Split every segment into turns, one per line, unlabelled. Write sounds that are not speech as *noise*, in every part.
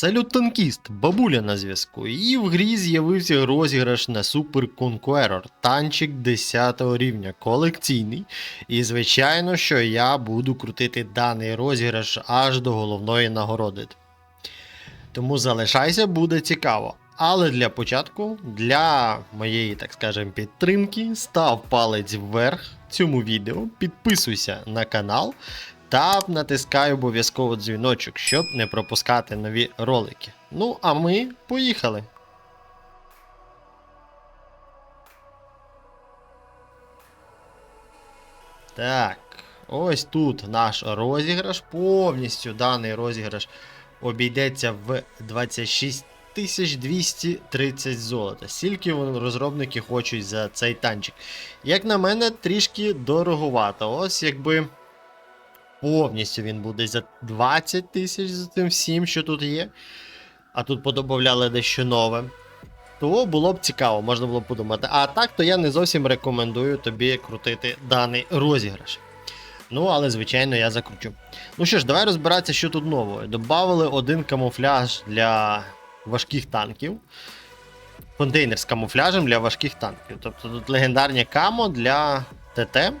Салют танкіст, бабуля на зв'язку. І в грі з'явився розіграш на Super Conqueror, танчик 10 рівня, колекційний. І звичайно, що я буду крутити даний розіграш аж до головної нагороди. Тому залишайся, буде цікаво. Але для початку, для моєї, так скажем, підтримки, став палець вверх цьому відео, підписуйся на канал та натискай обов'язково дзвіночок, щоб не пропускати нові ролики. Ну, а ми поїхали. Так, ось тут наш розіграш. Повністю даний розіграш обійдеться в 26 230 золота. Стільки розробники хочуть за цей танчик. Як на мене, трішки дороговато. Ось якби повністю він буде за 20 тисяч за тим всім, що тут є. А тут подобавляли дещо нове. То було б цікаво, можна було б подумати. А так, то я не зовсім рекомендую тобі крутити даний розіграш. Ну, але, звичайно, я закручу. Ну що ж, давай розбиратися, що тут нового. Добавили один камуфляж для важких танків. Контейнер з камуфляжем для важких танків. Тобто тут легендарні камо для ТТ.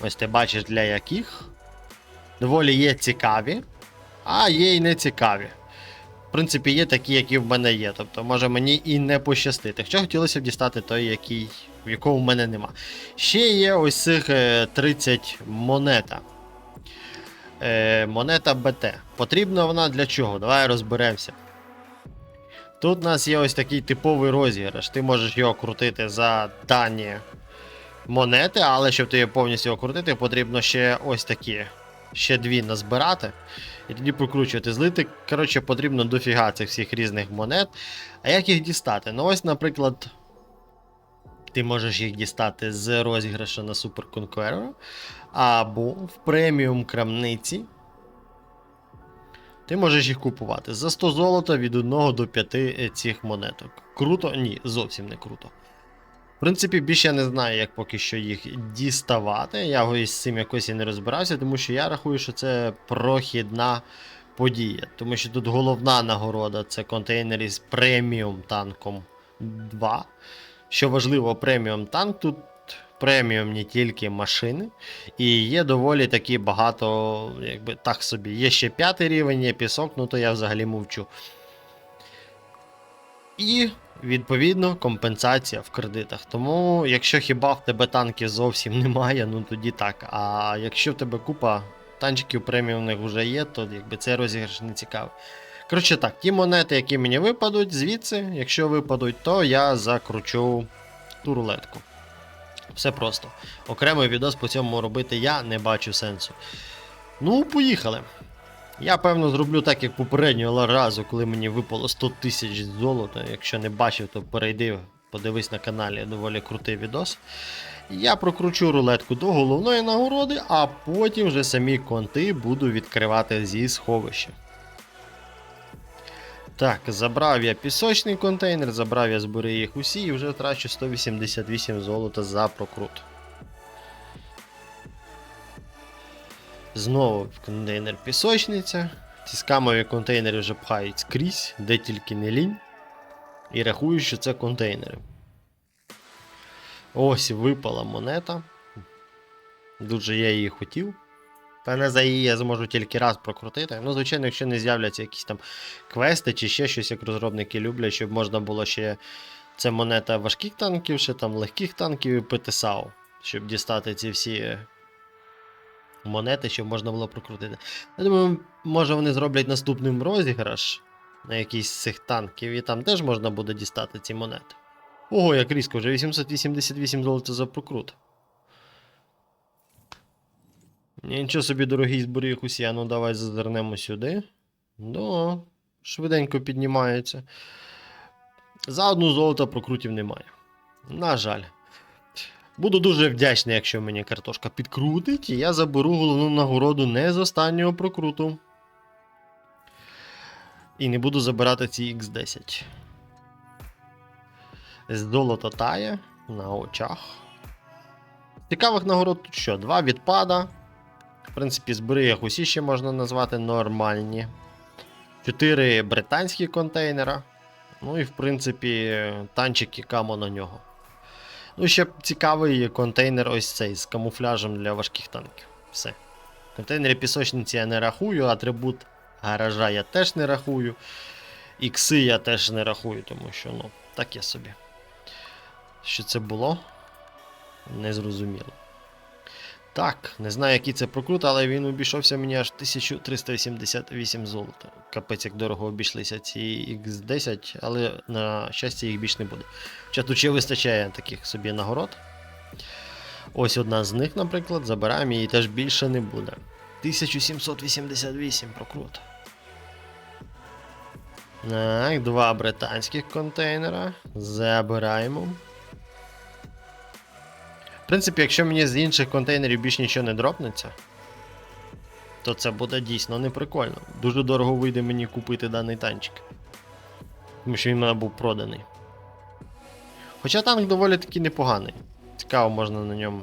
Ось ти бачиш для яких. Доволі є цікаві, а є і не цікаві. В принципі, є такі, які в мене є. Тобто, може мені і не пощастити. Хоча хотілося б дістати той, який, в якого в мене нема. Ще є ось цих е, 30 монета. Е, монета БТ. Потрібна вона для чого? Давай розберемося. Тут у нас є ось такий типовий розіграш. Ти можеш його крутити за дані монети, але щоб ти повністю крутити, потрібно ще ось такі. Ще дві назбирати. І тоді прокручувати. Злити, коротше, потрібно дофіга цих всіх різних монет. А як їх дістати? Ну, ось, наприклад, ти можеш їх дістати з розіграшу на Super Conqueror, або в преміум крамниці. Ти можеш їх купувати за 100 золота від 1 до 5 цих монеток. Круто? Ні, зовсім не круто. Принципі, більше я не знаю, як поки що їх діставати. Я ось з цим якось і не розбирався, тому що я рахую, що це прохідна подія. Тому що тут головна нагорода це контейнер із преміум танком 2. Що важливо, преміум танк тут преміумні тільки машини. І є доволі таки багато, якби так собі. Є ще п'ятий рівень, є пісок, ну то я взагалі мовчу. І, відповідно, компенсація в кредитах. Тому, якщо хіба в тебе танків зовсім *laughs* немає, ну тоді так. А якщо в тебе купа танчиків преміумних вже є, то якби цей розіграш не цікавий. Коротше так, ті монети, які мені випадуть звідси, якщо випадуть, то я закручу ту рулетку. Все просто. Окремий відос по цьому робити я не бачу сенсу. Ну, поїхали. Я певно зроблю так, як попереднього разу, коли мені випало 100 тисяч золота. Якщо не бачив, то перейди, подивись на каналі доволі крутий відос. Я прокручу рулетку до головної нагороди, а потім вже самі конти буду відкривати зі сховища. Так, забрав я пісочний контейнер, забрав я збери їх усі і вже втрачу 188 золота за прокрут. Знову контейнер пісочниця. Ці скамові контейнери вже пхають скрізь, де тільки не лінь. І рахую, що це контейнери. Ось випала монета. Дуже я її хотів. Певне, за її я зможу тільки раз прокрутити. Ну, звичайно, якщо не з'являться якісь там квести чи ще щось, як розробники люблять, щоб можна було ще. Це монета важких танків, ще там легких танків і ПТСАУ, щоб дістати ці всі монети, щоб можна було прокрутити. Я думаю, може вони зроблять наступним розіграш на якийсь з цих танків, і там теж можна буде дістати ці монети. Ого, як різко, вже 888 золота за прокрут. Нічого собі, дорогий зберіг усі, ну давай зазирнемо сюди. Да, швиденько піднімається. За одну золото прокрутів немає. На жаль. Буду дуже вдячний, якщо мені картошка підкрутить, і я заберу головну нагороду не з останнього прокруту. І не буду забирати ці X10. Золото тає на очах. Цікавих нагород тут що? Два відпада. В принципі, збери їх усі ще можна назвати нормальні. 4 британські контейнера. Ну і в принципі танчики камо на нього. Ну, ще цікавий контейнер ось цей з камуфляжем для важких танків. Все. Контейнери пісочниці я не рахую, атрибут гаража я теж не рахую. Ікси я теж не рахую, тому що, ну, так я собі. Що це було? Незрозуміло. Так, не знаю, який це прокрут, але він обійшовся мені аж 1388 золота. Капець, як дорого обійшлися ці X10, але на щастя їх більш не буде. Хоча тут ще вистачає таких собі нагород. Ось одна з них, наприклад, забираємо її теж більше не буде. 1788 прокрут. Так, два британських контейнера. Забираємо. Принципі, якщо мені з інших контейнерів більш нічого не дропнеться, то це буде дійсно неприкольно. Дуже дорого вийде мені купити даний танчик. Тому що він мене був проданий. Хоча танк доволі таки непоганий. Цікаво, можна на ньому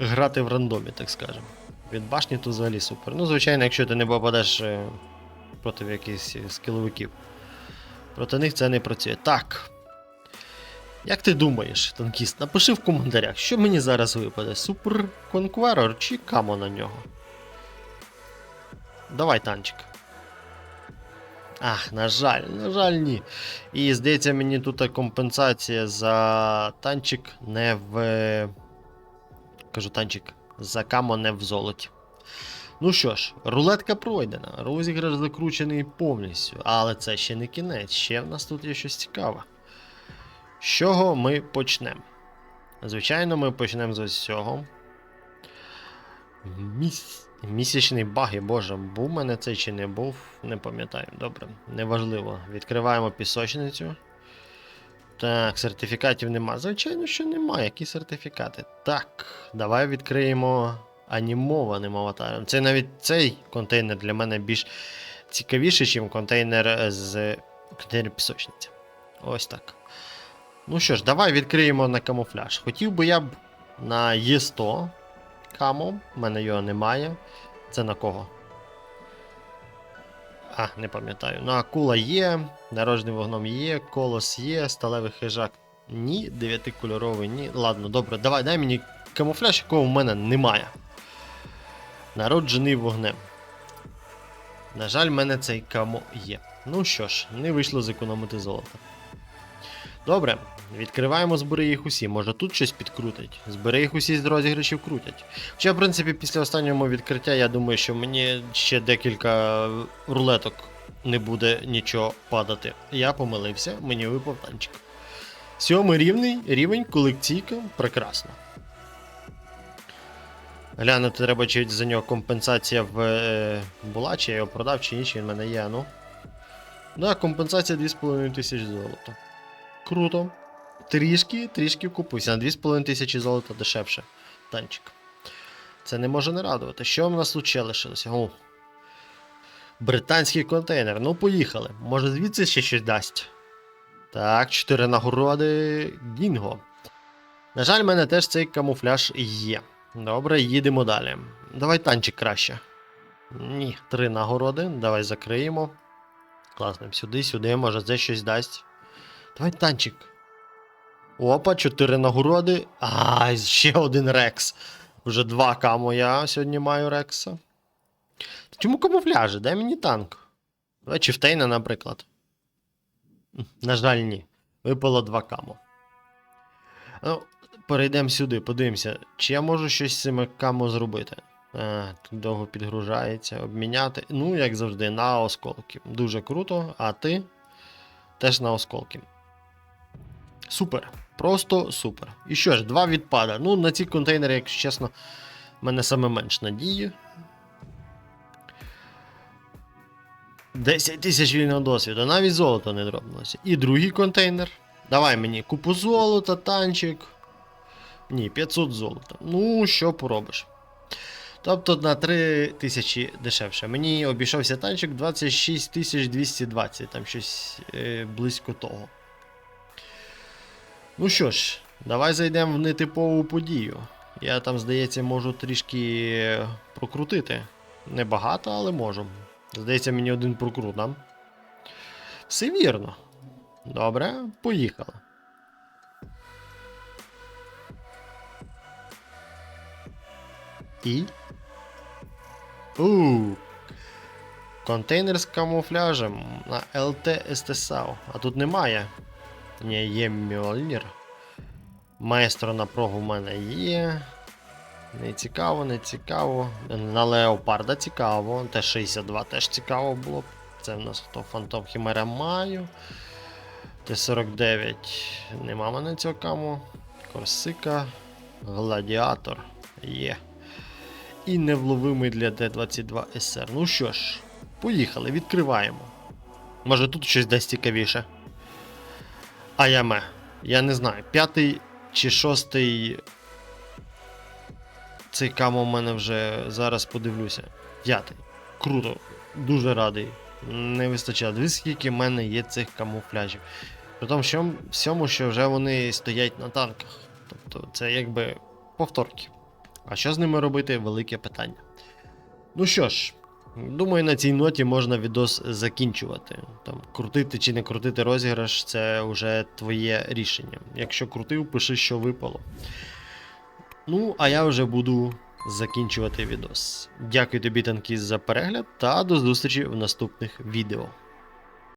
грати в рандомі, так скажемо. Від башні то взагалі супер. Ну, звичайно, якщо ти не попадеш е, проти якихось скіловиків. Проти них це не працює. Так. Як ти думаєш, танкіст, напиши в коментарях, що мені зараз випаде? Супер Конкверор чи камо на нього? Давай танчик. Ах, на жаль, на жаль, ні. І здається, мені тут компенсація за танчик не в. Кажу танчик. За камо не в золоті. Ну що ж, рулетка пройдена, розіграш закручений повністю, але це ще не кінець, ще в нас тут є щось цікаве. З чого ми почнемо? Звичайно, ми почнемо з ось цього. Міс... Місячний баги, боже, був мене цей чи не був, не пам'ятаю. Добре, неважливо. Відкриваємо пісочницю. Так, сертифікатів нема. Звичайно, що нема. Які сертифікати? Так, давай відкриємо анімованим аватаром. Це навіть цей контейнер для мене більш цікавіший, ніж контейнер з контейнер пісочниця. Ось так. Ну що ж, давай відкриємо на камуфляж. Хотів би я б на Є100 камо, в мене його немає. Це на кого? А, не пам'ятаю. Ну, акула є, народжений вогном є, колос є, сталевий хижак ні, дев'ятикольоровий ні. Ладно, добре, давай, дай мені камуфляж, якого в мене немає. Народжений вогнем. На жаль, в мене цей камо є. Ну що ж, не вийшло зекономити золото. Добре, відкриваємо збери їх усі. Може тут щось підкрутить. Збери їх усі з розіграшів крутять. Хоча, в принципі, після останнього відкриття, я думаю, що мені ще декілька рулеток не буде нічого падати. Я помилився, мені випав танчик. Сьомий рівний, рівень колекційка. Прекрасно. Глянути треба, чи за нього компенсація в, е, була, чи я його продав, чи ні, чи він в мене є, ну. Да, компенсація 2500 золота. Круто. Трішки, трішки купився. На 2500 золота дешевше. Танчик. Це не може не радувати. Що в нас тут ще лишилося? О. Британський контейнер. Ну, поїхали. Може звідси ще щось дасть. Так, 4 нагороди. Дінго. На жаль, в мене теж цей камуфляж є. Добре, їдемо далі. Давай танчик краще. Ні, три нагороди. Давай закриємо. Класно, сюди, сюди, може це щось дасть. Давай танчик. Опа, 4 нагороди. А, ще один Рекс. Вже 2 камо я сьогодні маю Рекса. Чому камуфляжі? Дай мені танк. Давай Чифтейна, наприклад. На жаль, ні. Випало 2 камо. Ну, перейдемо сюди, подивимося, чи я можу щось з цими камо зробити. А, тут довго підгружається, обміняти. Ну, як завжди, на осколки. Дуже круто, а ти теж на осколки. Супер. Просто супер. І що ж, два відпада. Ну, на ці контейнери, якщо чесно, в мене саме менш надії. 10 тисяч вільного досвіду, навіть золото не дробнулося. І другий контейнер. Давай мені купу золота, танчик. Ні, 500 золота. Ну, що поробиш. Тобто на 3 тисячі дешевше. Мені обійшовся танчик 26 220, там щось е, близько того. Ну що ж, давай зайдемо в нетипову подію. Я там, здається, можу трішки прокрутити. Небагато, але можу. Здається, мені один прокрут, да? Все вірно. Добре, поїхали. І. У. Контейнер з камуфляжем на LT СТСАУ. А тут немає. Ні, є Мьольнір. Маестро на прогу в мене є. Не цікаво, не цікаво. На Леопарда цікаво. Т-62 теж цікаво було. Це в нас хто Фантом Хімера маю. Т-49. Нема мене цього каму. Корсика. Гладіатор. Є. І невловимий для Т-22 СР. Ну що ж, поїхали, відкриваємо. Може тут щось десь цікавіше. Аяме. Я не знаю. П'ятий чи шостий. Цей камо в мене вже зараз подивлюся. П'ятий. Круто. Дуже радий. Не вистачає. Дивись, скільки в мене є цих камуфляжів. При тому, що всьому, що вже вони стоять на танках. Тобто це якби повторки. А що з ними робити? Велике питання. Ну що ж, думаю, на цій ноті можна відос закінчувати. Там, крутити чи не крутити розіграш, це вже твоє рішення. Якщо крутив, пиши, що випало. Ну, а я вже буду закінчувати відос. Дякую тобі, танкіст, за перегляд та до зустрічі в наступних відео.